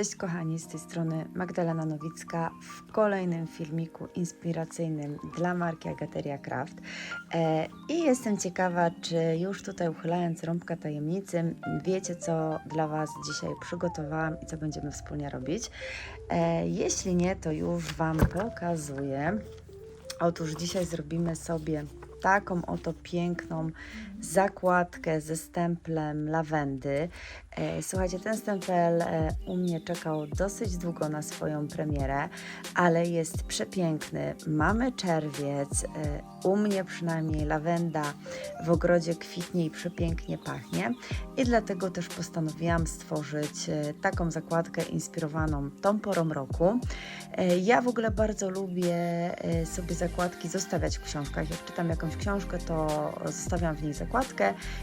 Cześć kochani, z tej strony Magdalena Nowicka w kolejnym filmiku inspiracyjnym dla marki Agateria Craft. E, I jestem ciekawa, czy już tutaj uchylając rąbka tajemnicy, wiecie co dla Was dzisiaj przygotowałam i co będziemy wspólnie robić. E, jeśli nie, to już Wam pokazuję. Otóż dzisiaj zrobimy sobie taką oto piękną zakładkę ze stemplem lawendy. E, Słuchajcie, ten stempel e, u mnie czekał dosyć długo na swoją premierę, ale jest przepiękny. Mamy czerwiec, e, u mnie przynajmniej lawenda w ogrodzie kwitnie i przepięknie pachnie i dlatego też postanowiłam stworzyć taką zakładkę inspirowaną tą porą roku. Ja w ogóle bardzo lubię sobie zakładki zostawiać w książkach. Jak czytam jakąś książkę, to zostawiam w niej zakładkę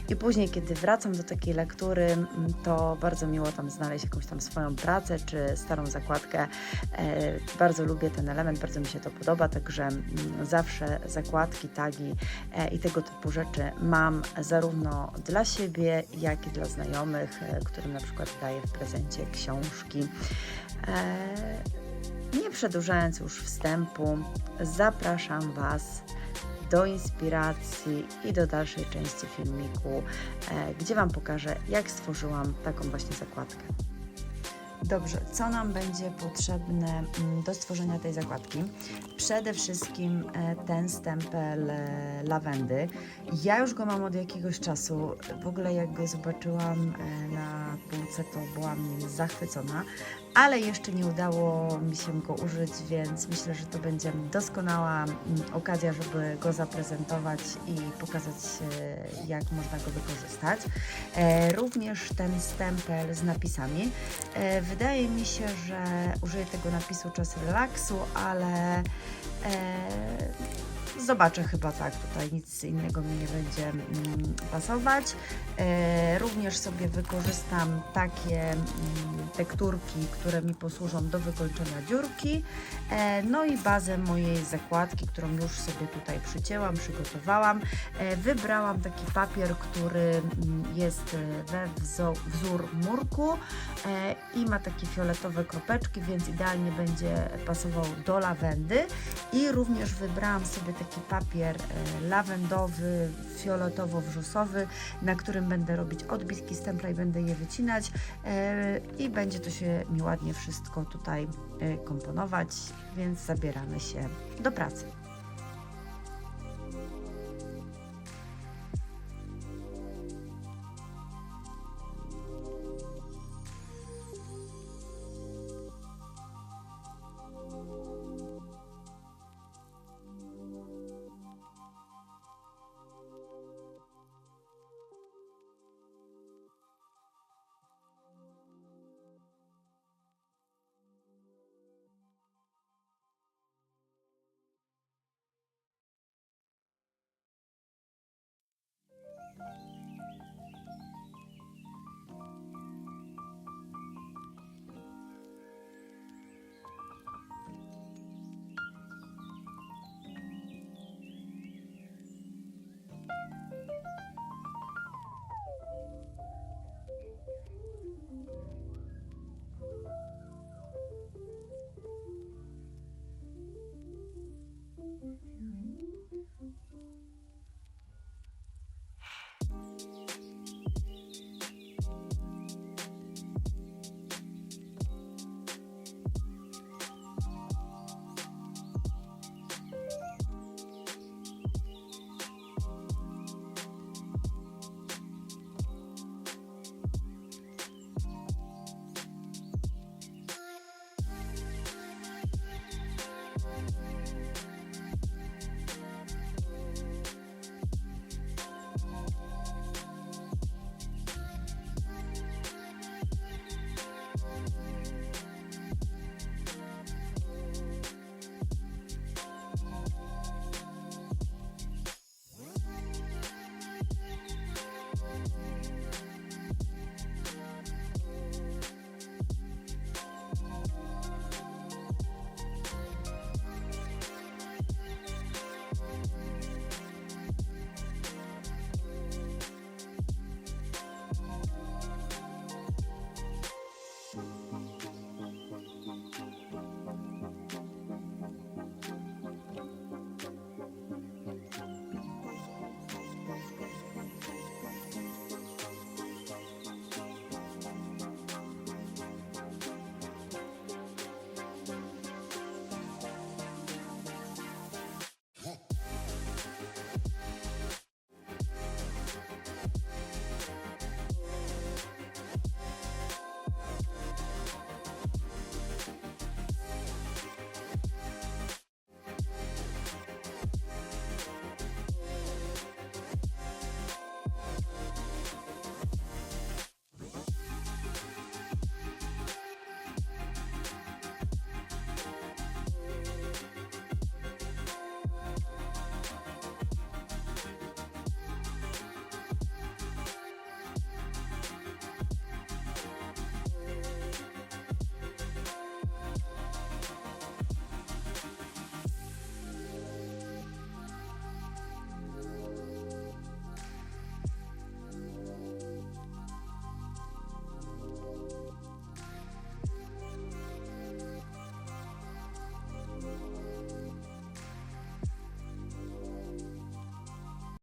i później, kiedy wracam do takiej lektury, mm, to bardzo miło tam znaleźć jakąś tam swoją pracę czy starą zakładkę. E, Bardzo lubię ten element, bardzo mi się to podoba, także mm, zawsze zakładki, tagi e, i tego typu rzeczy mam zarówno dla siebie, jak i dla znajomych, e, którym na przykład daję w prezencie książki. Nie przedłużając już wstępu, zapraszam Was do inspiracji i do dalszej części filmiku, e, gdzie Wam pokażę, jak stworzyłam taką właśnie zakładkę. Dobrze, co nam będzie potrzebne mm, do stworzenia tej zakładki? Przede wszystkim e, ten stempel e, lawendy. Ja już go mam od jakiegoś czasu. W ogóle jak go zobaczyłam na półce, to byłam nim zachwycona, ale jeszcze nie udało mi się go użyć, więc myślę, że to będzie doskonała mm, okazja, żeby go zaprezentować i pokazać, e, jak można go wykorzystać. E, Również ten stempel z napisami. E, Wydaje mi się, że użyję tego napisu czas relaksu, ale zobaczę chyba tak. Tutaj nic innego mi nie będzie mm, pasować. E, również sobie wykorzystam takie mm, tekturki, które mi posłużą do wykończenia dziurki. E, no i bazę mojej zakładki, którą już sobie tutaj przycięłam, przygotowałam. E, wybrałam taki papier, który mm, jest we wzór murku i ma takie fioletowe kropeczki, więc idealnie będzie pasował do lawendy. I również wybrałam sobie taki papier e, lawendowy, fioletowo-wrzosowy, na którym będę robić odbitki stempla i będę je wycinać e, i będzie to się mi ładnie wszystko tutaj e, komponować, więc zabieramy się do pracy.